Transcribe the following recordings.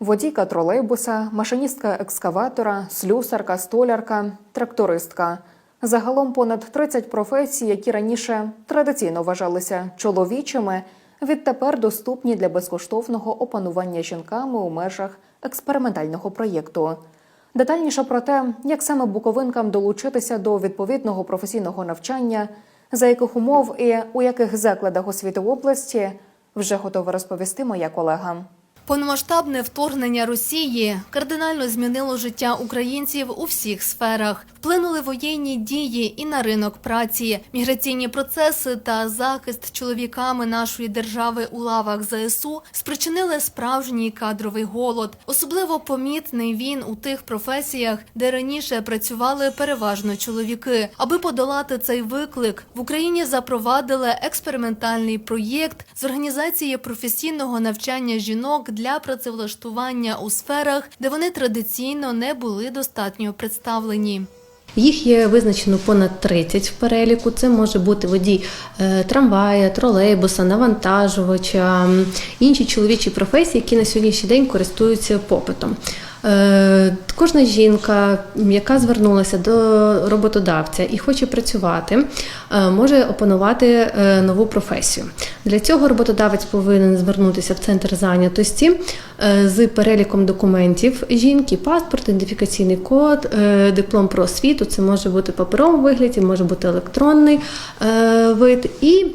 Водійка тролейбуса, машиністка екскаватора, слюсарка, столярка, трактористка. Загалом понад 30 професій, які раніше традиційно вважалися чоловічими, відтепер доступні для безкоштовного опанування жінками у межах експериментального проєкту. Детальніше про те, як саме буковинкам долучитися до відповідного професійного навчання, за яких умов і у яких закладах освіти області, вже готова розповісти моя колега. Повномасштабне вторгнення Росії кардинально змінило життя українців у всіх сферах. Вплинули воєнні дії і на ринок праці, міграційні процеси та захист чоловіками нашої держави у лавах ЗСУ спричинили справжній кадровий голод. Особливо помітний він у тих професіях, де раніше працювали переважно чоловіки. Аби подолати цей виклик, в Україні запровадили експериментальний проєкт з організації професійного навчання жінок для працевлаштування у сферах, де вони традиційно не були достатньо представлені. Їх є визначено понад 30 в переліку. Це може бути водій е, трамвая, тролейбуса, навантажувача, інші чоловічі професії, які на сьогоднішній день користуються попитом. Е, Кожна жінка, яка звернулася до роботодавця і хоче працювати, е, може опанувати е, нову професію. Для цього роботодавець повинен звернутися в центр зайнятості з переліком документів жінки, паспорт, ідентифікаційний код, диплом про освіту. Це може бути паперовому вигляді, може бути електронний вид, і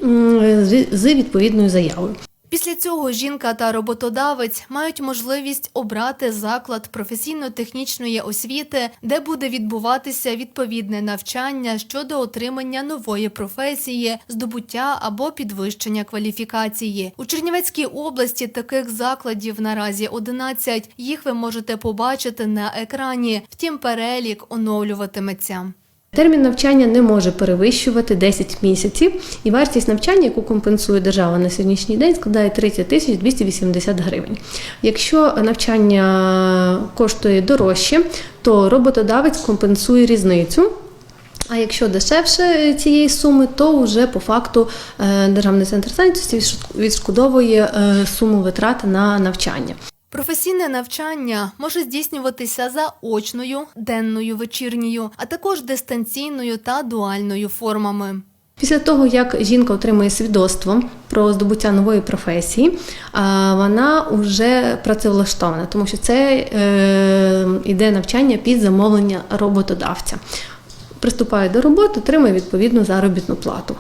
з відповідною заявою. Після цього жінка та роботодавець мають можливість обрати заклад професійно-технічної освіти, де буде відбуватися відповідне навчання щодо отримання нової професії, здобуття або підвищення кваліфікації. У Чернівецькій області таких закладів наразі 11. Їх ви можете побачити на екрані. Втім, перелік оновлюватиметься. Термін навчання не може перевищувати 10 місяців, і вартість навчання, яку компенсує держава на сьогоднішній день, складає 30 тисяч 280 гривень. Якщо навчання коштує дорожче, то роботодавець компенсує різницю. А якщо дешевше цієї суми, то вже по факту е, Державний центр зайнятості відшкодовує е, суму витрат на навчання. Професійне навчання може здійснюватися за очною, денною, вечірньою, а також дистанційною та дуальною формами. Після того, як жінка отримує свідоцтво про здобуття нової професії, вона вже працевлаштована, тому що це е, йде навчання під замовлення роботодавця. Приступає до роботи, отримує відповідну заробітну плату.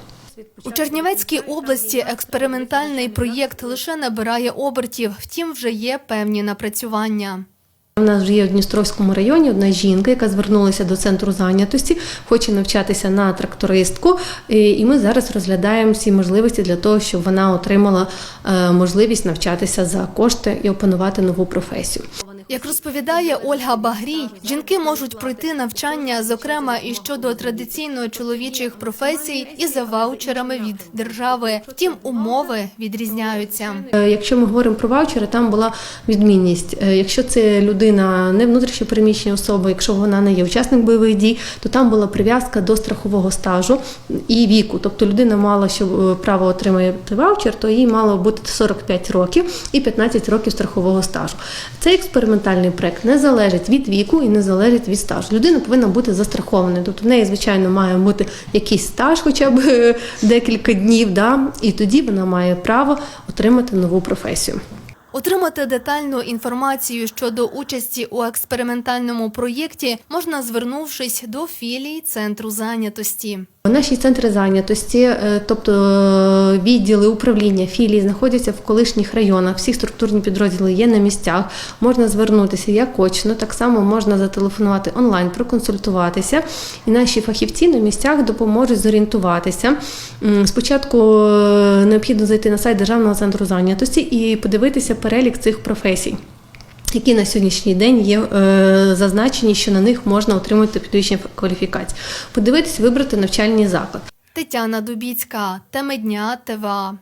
У Чернівецькій області експериментальний проєкт лише набирає обертів, втім вже є певні напрацювання. У нас вже є в Дністровському районі одна жінка, яка звернулася до центру зайнятості, хоче навчатися на трактористку, і ми зараз розглядаємо всі можливості для того, щоб вона отримала е, можливість навчатися за кошти і опанувати нову професію. Як розповідає Ольга Багрій, жінки можуть пройти навчання, зокрема і щодо традиційно чоловічих професій, і за ваучерами від держави. Втім, умови відрізняються. Е, Якщо ми говоримо про ваучери, там була відмінність. Е, Якщо це людина не внутрішньопереміщена особа, якщо вона не є учасник бойових дій, то там була прив'язка до страхового стажу і віку. Тобто людина мала, що е, право отримати ваучер, то їй мало бути 45 років і 15 років страхового стажу. Цей експериментальний проект не залежить від віку і не залежить від стажу. Людина повинна бути застрахованою. Тобто в неї, звичайно, має бути якийсь стаж, хоча б декілька днів, да? і тоді вона має право отримати нову професію. Отримати детальну інформацію щодо участі у експериментальному проєкті можна звернувшись до філії центру зайнятості. Наші центри зайнятості, е, тобто е, відділи управління філії, знаходяться в колишніх районах. Всі структурні підрозділи є на місцях. Можна звернутися як очно, так само можна зателефонувати онлайн, проконсультуватися. І наші фахівці на місцях допоможуть зорієнтуватися. Спочатку е, необхідно зайти на сайт Державного центру зайнятості і подивитися перелік цих професій. Які на сьогоднішній день є е, зазначені, що на них можна отримати підвищення кваліфікації. Подивитись, вибрати навчальний заклад. Тетяна Дубіцька, теми дня ТВА.